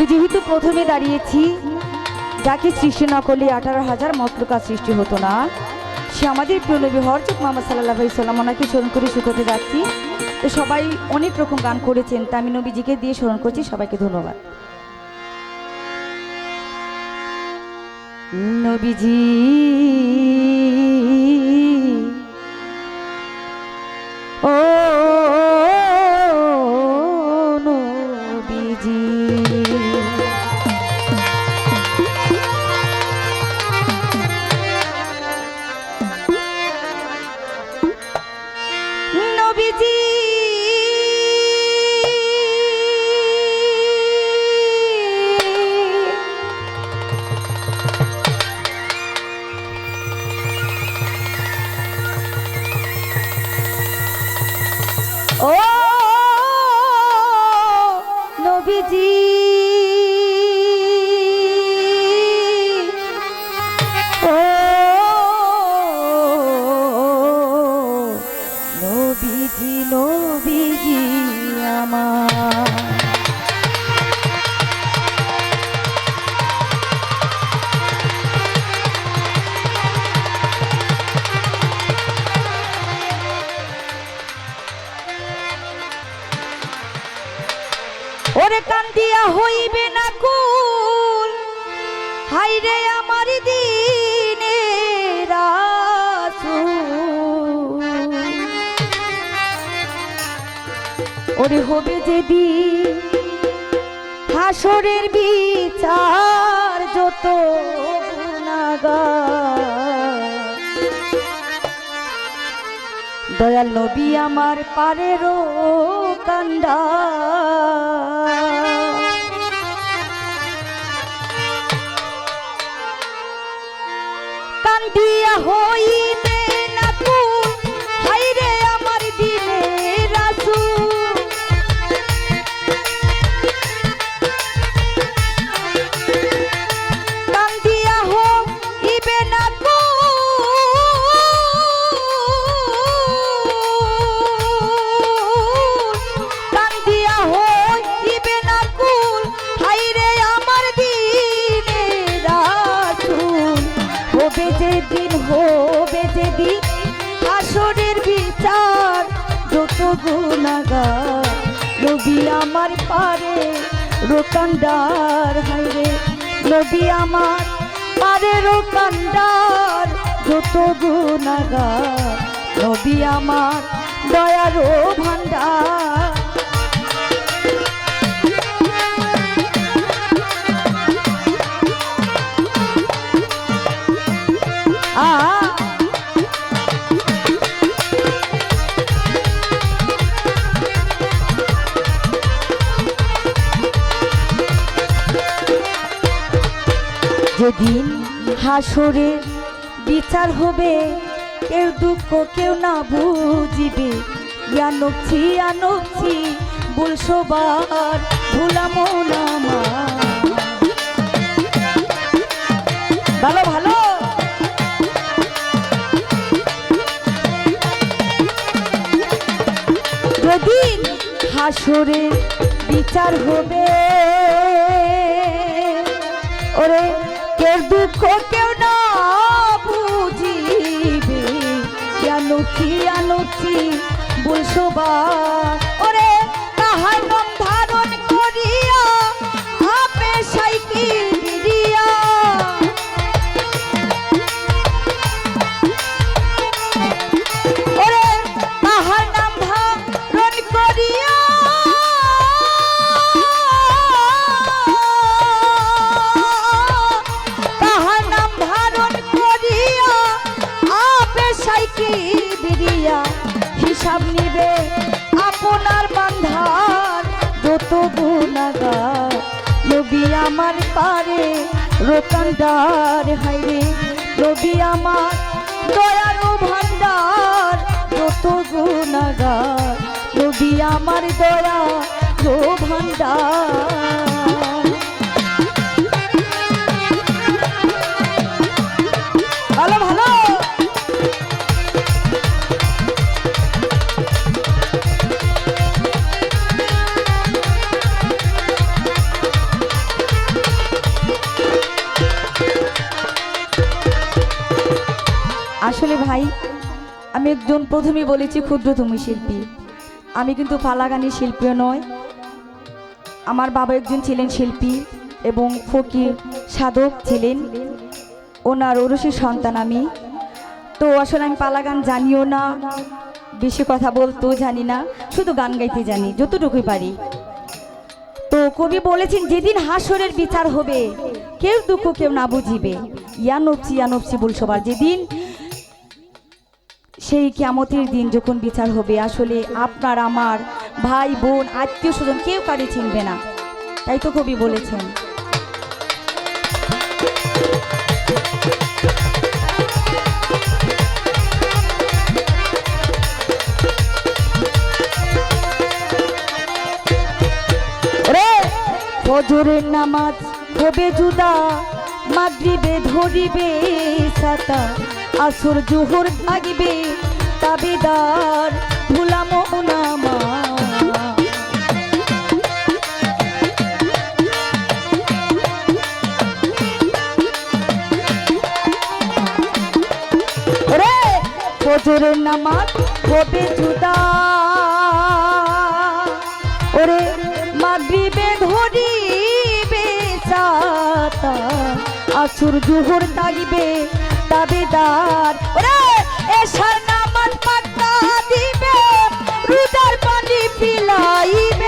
তো যেহেতু প্রথমে দাঁড়িয়েছি। যাকে সৃষ্টি না করলে আঠারো হাজার মতলুকা সৃষ্টি হতো না। সে আমাদের প্রিয় নবী হরজত মোহাম্মদ সাল্লাহ সাল্লাম ওনাকে স্মরণ করে শুকোতে যাচ্ছি। তো সবাই অনেক রকম গান করেছেন, তা আমি নবীজিকে দিয়ে স্মরণ করছি, সবাইকে ধন্যবাদ। নবীজি নবীজি ও নবীজি। ওরে কান্দিয়া হইবে না কুল হাইরে আমার দিনে ওরে হবে যেদি হাসরের বিচার যত গুনাহগার। দয়াল নবী আমার কান্দা হবে যে দিন আসরের বিচার, যত গুণাগার রবি আমার পারে, রোকান্ডার হাইরে রবি আমার পারে, রোকান্ডার, যত গুণাগার রবি আমার দয়ারও যেদিন হাসরে বিচার হবে, কেউ দুঃখ কেউ না বুঝিবে ইয়ানকছি আনকছি বলসবার ভুলামো। ভালো ভালো যেদিন হাসরে বিচার হবে, ওরে কেউ দুঃখ কেউ না বুঝিবে। জানুচি আনুচি বলসবার ওরে তাহার হিসাব নিবে। আপনার বান্ধার যত গুণাগার রবি আমার পারে রোকানদার হাইরে রবি আমার দয়ালু ভান্ডার, যত গুণাগার রবি আমার দয়া আসলে ভাই, আমি একজন প্রথমেই বলেছি ক্ষুদ্রতম শিল্পী। আমি কিন্তু পালাগানি শিল্পীও নয়। আমার বাবা একজন ছিলেন শিল্পী এবং ফকির সাধক ছিলেন। ওনার ওরসের সন্তান আমি। তো আসলে আমি পালা গান জানিও না, বেশি কথা বলতেও জানি না, শুধু গান গাইতে জানি, যতটুকুই পারি। তো কবি বলেছেন, যেদিন হাসরের বিচার হবে, কেউ দুঃখ কেউ না বুঝিবে। ইয়ানবসি ইয়ানবসি বল সবার। যেদিন সেই কেমতের দিন যখন বিচার হবে, আসলে আপনার, আমার ভাই, বোন, আত্মীয় স্বজন কেউ কারি চিনবে না। তাই তো কবি বলেছেন। ফজরের নামাজ হবে জুদা, মাগরিবে ধরিবে সাতা, আসর জোহর থাকিবে তাবিদার ভুলাম নামা রে ফজরের নামাজ হবে জুদা। ওরে মাগরিবে ধরিবে আসুর জুহুর তাগিবে তাবেদার ওরে দিবে রুদার পানি পিলাইবে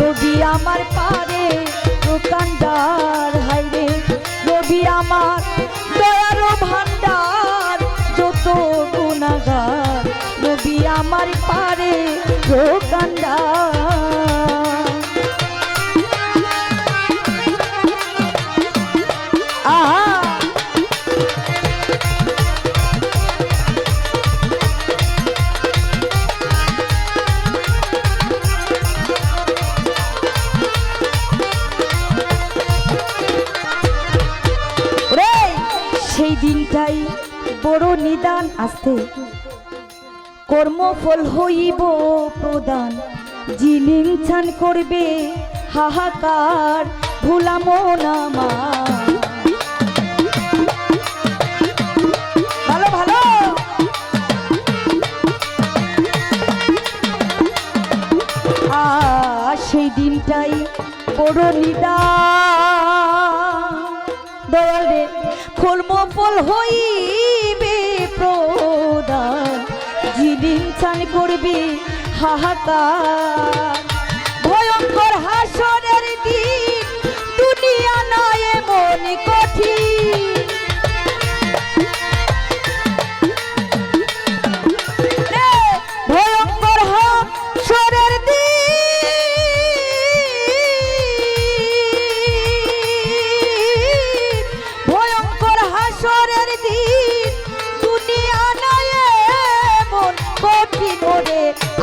নবী আমার পারে, দোকানদার, হাইরে। রবি আমার দয়ারো ভান্ডার যত গুণাগার। রবি আমার পারে, দোকানদার। আসতে কর্মফল হইব প্রদান জিলিংছান করবে হাহাকার ভুলামো নামা ভালো ভালো। সেই দিনটাই বড় নিদান দয়াল রে কর্ম করবে হাহাকার।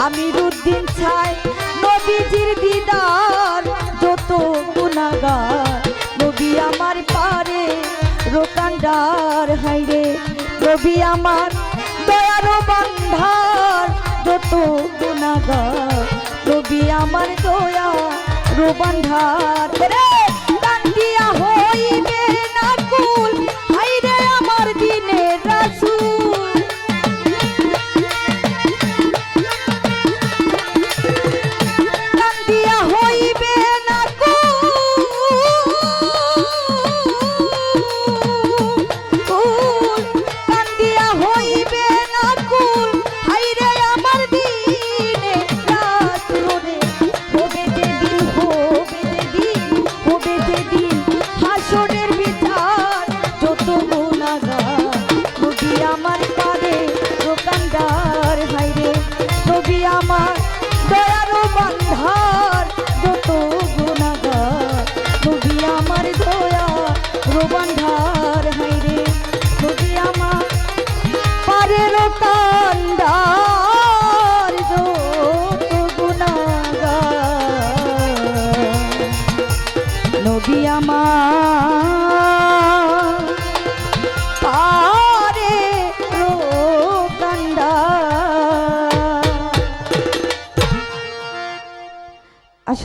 ওরে আমির উদ্দিন ছাই, নবীজির দিদার, যত গুণাগার। নবী আমার পারে, রোকান্ডার হাইরে নবী আমার দয়ার বান্ধার যত গুণাগার। নবী আমার দয়া রোবান্ধার রে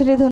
আসলে ধন্য